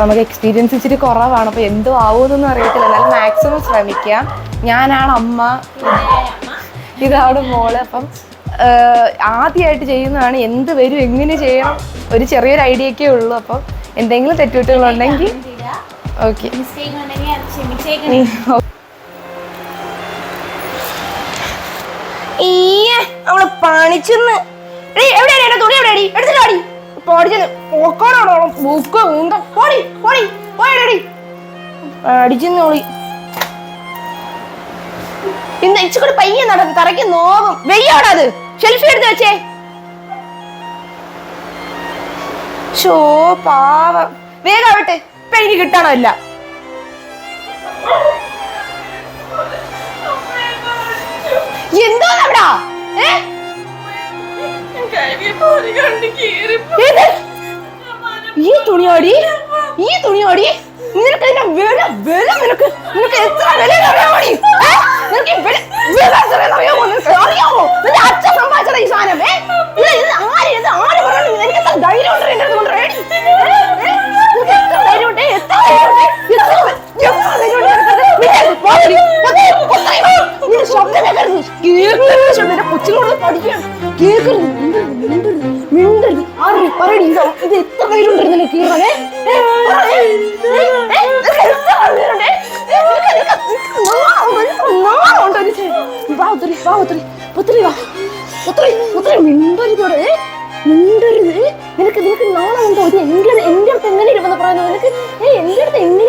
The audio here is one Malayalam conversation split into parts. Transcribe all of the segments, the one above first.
നമുക്ക് എക്സ്പീരിയൻസ് ഇച്ചിരി കുറവാണ്. അപ്പോൾ എന്തോ ആവുമെന്നൊന്നും അറിയത്തില്ല. എന്നാലും മാക്സിമം ശ്രമിക്കുക ഞാനാണ് അമ്മ. ഇതാണ് മോൾ. അപ്പം ആദ്യമായിട്ട് ചെയ്യുന്നതാണ് എന്ത് വരും എങ്ങനെ ചെയ്യണം. ഒരു ചെറിയൊരു ഐഡിയ ഒക്കെ ഉള്ളൂ. അപ്പം എന്തെങ്കിലും തെറ്റുകുട്ടികളുണ്ടെങ്കിൽ ഓക്കെ. അവൾ പണിച്ചെന്ന്. എന്റെ തുണി എവിടെയാടി? എടുത്തിട്ട് പഠിച്ചെന്ന് പോക്കോണാണോ ബുക്ക് ഉണ്ട പോടി പോടി പോയടി. അടിച്ചെന്ന് ഓളി. ഇന്ന് ഇച്ചിക്കൂടി പയ്യെ നടന്ന് തറയ്ക്ക് നോവും. വെയ്യോടാ അത്? ഷെൽഫി എടുത്ത് വെച്ചേ. ഷോ പാവം. വേഗം ആവട്ടെ. ഇപ്പൊ എനിക്ക് കിട്ടണോ? ഈ തുണിയോടി ഈ തുണിയോടി നിനക്ക് അതിന്റെ വില വില നിനക്ക് നിനക്ക് എത്ര വില അറിയാമോ? നിനക്ക് അറിയാമോ? നിന്റെ അച്ഛൻ സമ്പാദിച്ചത് ഈ സാധനം കേൾക്കരുത് ധൈര്യം ഉണ്ട് നിനക്ക് നിനക്ക് നാണമുണ്ടോ? ഇത് അടുത്ത് എങ്ങനെ ഇരുന്ന് പറയുന്നത്? നിനക്ക് ഏ എന്റെ അടുത്ത് എങ്ങനെ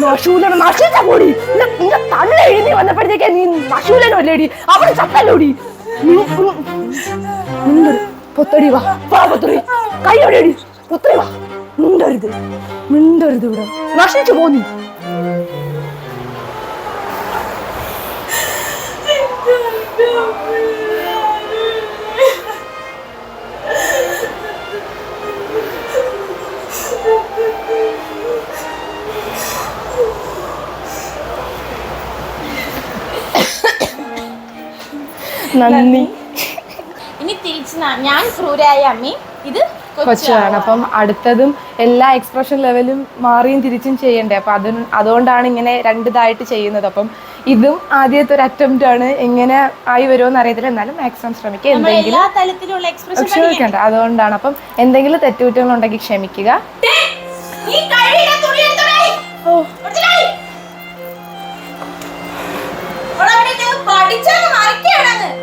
നശൂലനെ നശിച്ച കൂടി നിന്റെ തള്ള എഴുതി വന്നപ്പോഴത്തേക്ക് നീ നശൂലനോ അല്ലേടി അവിടെ ചത്തല്ലോടി പൊത്തടി വാ വാ പൊത്തടി കൈ എവിടെയടി പൊത്തടി വാ മിണ്ടരുത് മിണ്ടരുത് ഇവിടെ നശിച്ചു പോന്നി നന്ദി. ഇനി തിരിച്ച് ഞാൻ ക്രൂരായ അമ്മി. ഇത് കൊച്ചാണ് അപ്പം അടുത്തതും എല്ലാ എക്സ്പ്രഷൻ ലെവലും മാറിയും തിരിച്ചും ചെയ്യണ്ടേ. അപ്പം അതും അതുകൊണ്ടാണ് ഇങ്ങനെ രണ്ടിതായിട്ട് ചെയ്യുന്നത്. അപ്പം ഇതും ആദ്യത്തെ ഒരു അറ്റംപ്റ്റ് ആണ്. എങ്ങനെ ആയി വരുമോ അറിയത്തില്ല. എന്നാലും മാക്സിമം ശ്രമിക്കുക. എന്തെങ്കിലും ക്ഷമിക്കണ്ട. അതുകൊണ്ടാണ്. അപ്പം എന്തെങ്കിലും തെറ്റുകുറ്റങ്ങൾ ഉണ്ടെങ്കിൽ ക്ഷമിക്കുക പഠിച്ചാൽ കഴുകിയിട്ട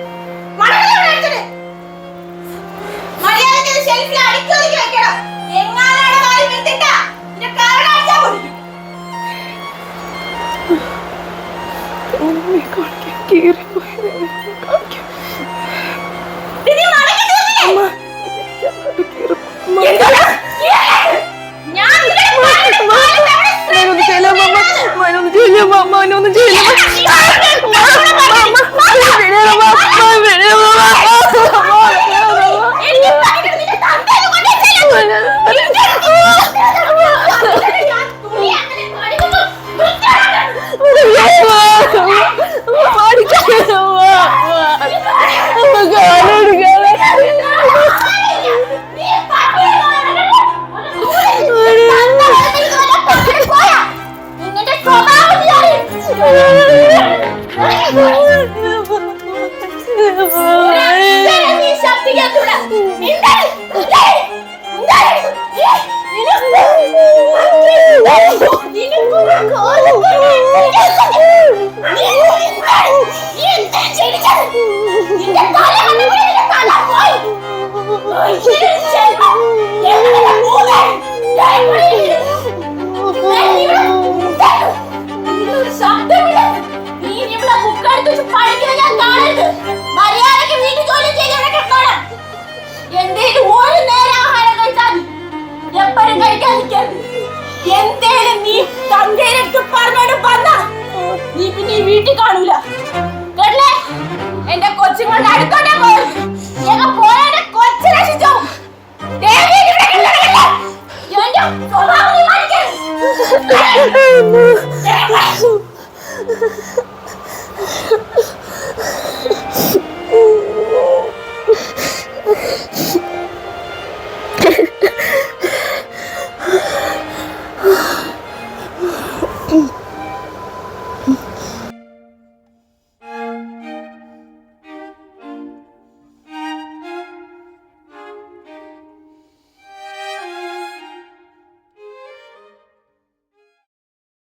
ഇത് നീ മടക്കി തീർന്നില്ലേ? എന്താണ്? ഏയ്! ഞാൻ നിന്നെ കാലിൽ കാലിൽ ഒന്നും എന്നെ നീ എന്തേലും നീ തങ്കയിലെടുത്ത് പറഞ്ഞോട് വന്ന. നീ പിന്നെ വീട്ടിൽ കാണൂല. കേട്ടില്ലേ? എന്റെ കൊച്ചുങ്ങളുടെ അടുത്തോട്ടെ പോയി. ഞങ്ങൾ പോയാൽ കൊച്ചു രക്ഷിച്ചോ. എന്റെ സ്വഭാവം